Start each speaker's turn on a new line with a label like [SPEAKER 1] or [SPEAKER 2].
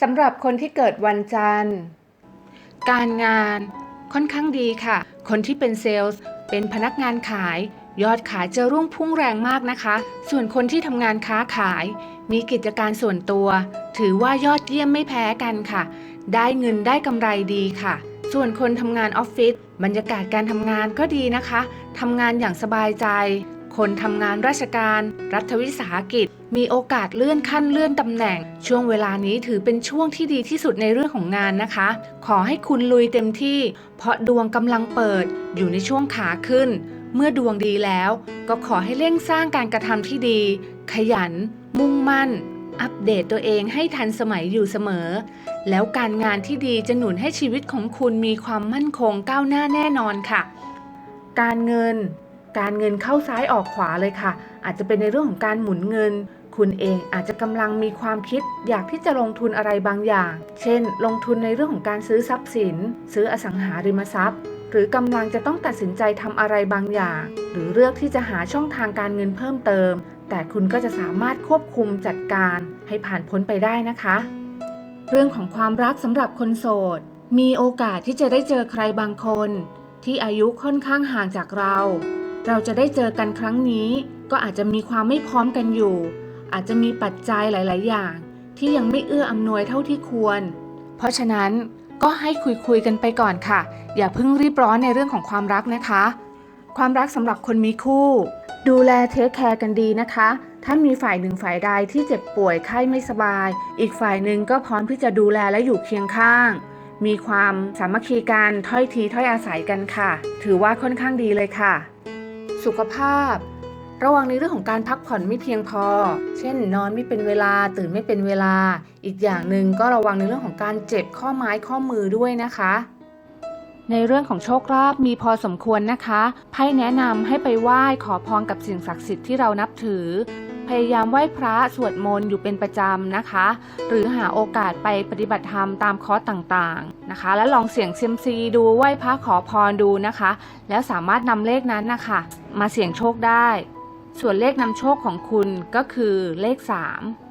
[SPEAKER 1] สำหรับคนที่เกิดวันจันทร์ การงานค่อนข้างดีค่ะ คนที่เป็นเซลล์เป็นพนักงานขาย ยอดขายจะรุ่งพุ่งแรงมากนะคะ ส่วนคนที่ทำงานค้าขาย มีกิจการส่วนตัว ถือว่ายอดเยี่ยมไม่แพ้กันค่ะ ได้เงินได้กำไรดีค่ะ ส่วนคนทำงานออฟฟิศบรรยากาศการทำงานก็ดีนะคะทำงานอย่างสบายใจ คนทำงานราชการ รัฐวิสาหกิจ มีโอกาสเลื่อนขั้นเลื่อนตำแหน่ง ช่วงเวลานี้ถือเป็นช่วงที่ดีที่สุดในเรื่องของงานนะคะ ขอให้คุณลุยเต็มที่ เพราะดวงกำลังเปิด อยู่ในช่วงขาขึ้น เมื่อดวงดีแล้ว ก็ขอให้เร่งสร้างการกระทำที่ดี ขยัน มุ่งมั่น อัปเดตตัวเองให้ทันสมัยอยู่เสมอ แล้วการงานที่ดีจะหนุนให้ชีวิตของคุณมีความมั่นคงก้าวหน้าแน่นอนค่ะ การเงิน การเงินเข้าซ้ายออกขวาเลยค่ะ อาจจะเป็นในเรื่องของการหมุนเงิน คุณเองอาจจะกำลังมีความคิด อยากที่จะลงทุนอะไรบางอย่าง เช่น ลงทุนในเรื่องของการซื้อทรัพย์สิน ซื้ออสังหาริมทรัพย์ หรือกำลังจะต้องตัดสินใจทำอะไรบางอย่าง หรือเลือกที่จะหาช่องทางการเงินเพิ่มเติม แต่คุณก็จะสามารถควบคุมจัดการให้ผ่านพ้นไปได้นะคะ เรื่องของความรักสำหรับคนโสด มีโอกาสที่จะได้เจอใครบางคน ที่อายุค่อนข้างห่างจากเรา เราจะได้เจอกันครั้งนี้ ก็อาจจะมีความไม่พร้อมกันอยู่ อาจจะมีปัจจัยหลาย ๆ อย่าง ที่ยังไม่เอื้ออำนวยเท่าที่ควร เพราะฉะนั้นก็ให้คุยคุยกันไปก่อนค่ะ อย่าเพิ่งรีบร้อนในเรื่องของความรักนะคะ ความรักสำหรับคนมีคู่ ดูแลเทคแคร์กันดีนะคะ ถ้ามีฝ่ายหนึ่งฝ่ายใดที่เจ็บป่วยไข้ไม่สบาย อีกฝ่ายหนึ่งก็พร้อมที่จะดูแลและอยู่เคียงข้าง มีความสามัคคีกันถ้อยทีถ้อยอาศัยกันค่ะ ถือว่าค่อนข้างดีเลยค่ะ สุขภาพ ระวังในเรื่องของการพักผ่อนไม่เพียงพอ เช่น นอนไม่เป็นเวลาตื่นไม่เป็นเวลา อีกอย่างหนึ่งก็ระวังในเรื่องของการเจ็บข้อไม้ข้อมือด้วยนะคะ ในเรื่องของโชคลาภมีพอสมควรนะคะไพ่แนะนำให้ไปไหว้ขอพรกับสิ่งศักดิ์สิทธิ์ที่เรานับถือ พยายามไหว้พระสวดมนต์อยู่เป็นประจำนะคะ หรือหาโอกาสไปปฏิบัติธรรมตามคอร์สต่างๆนะคะ และลองเสี่ยงเซียมซีดูไหว้พระขอพรดูนะคะ แล้วสามารถนำเลขนั้นนะคะมาเสี่ยงโชคได้ ส่วนเลขนำโชคของคุณก็คือเลข 3